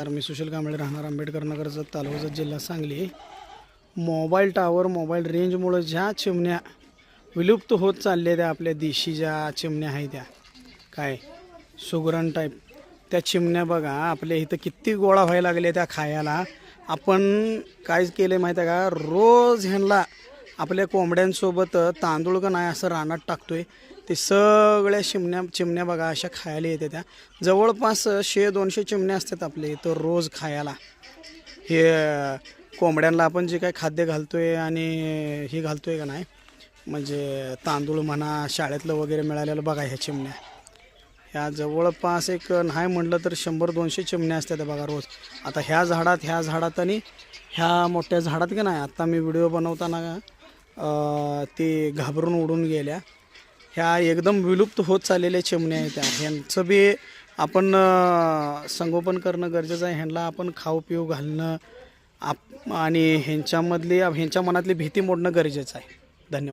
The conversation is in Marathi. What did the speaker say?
तर मी सुशील कांबळे राहणार आंबेडकर नगरचं तालुका जिल्हा सांगली. मोबाईल टावर मोबाईल रेंजमुळं ज्या चिमण्या विलुप्त होत चालल्या त्या आपल्या देशी ज्या चिमण्या आहेत त्या. काय? सुगरण टाईप त्या चिमण्या बघा आपल्या इथं किती गोळा व्हायला लागल्या त्या खायला. आपण काय केलं माहीत आहे का? रोज ह्यांना आपल्या कोंबड्यांसोबत तांदूळ का नाही असं रानात टाकतोय. ते सगळ्या चिमण्या चिमण्या बघा अशा खायला येते त्या. जवळपास शे दोनशे चिमण्या असतात आपले तर रोज खायला. हे कोंबड्यांना आपण जे काय खाद्य घालतोय आणि हे घालतोय का नाही म्हणजे तांदूळ म्हणा शाळेतलं वगैरे मिळालेलं बघा ह्या चिमण्या. ह्या जवळपास एक नाही म्हटलं तर शंभर दोनशे चिमण्या असतात बघा रोज. आता ह्या झाडात ह्या झाडात आणि ह्या मोठ्या झाडात की नाही आत्ता मी व्हिडिओ बनवताना ते घाबरून उडून गेल्या. ह्या एकदम विलुप्त होत चाललेल्या चिमण्या आहेत त्या. ह्यांचं बी आपण संगोपन करणं गरजेचं आहे. ह्यांना आपण खाऊ पिऊ घालणं आप आणि ह्यांच्यामधली ह्यांच्या मनातली भीती मोडणं गरजेचं आहे.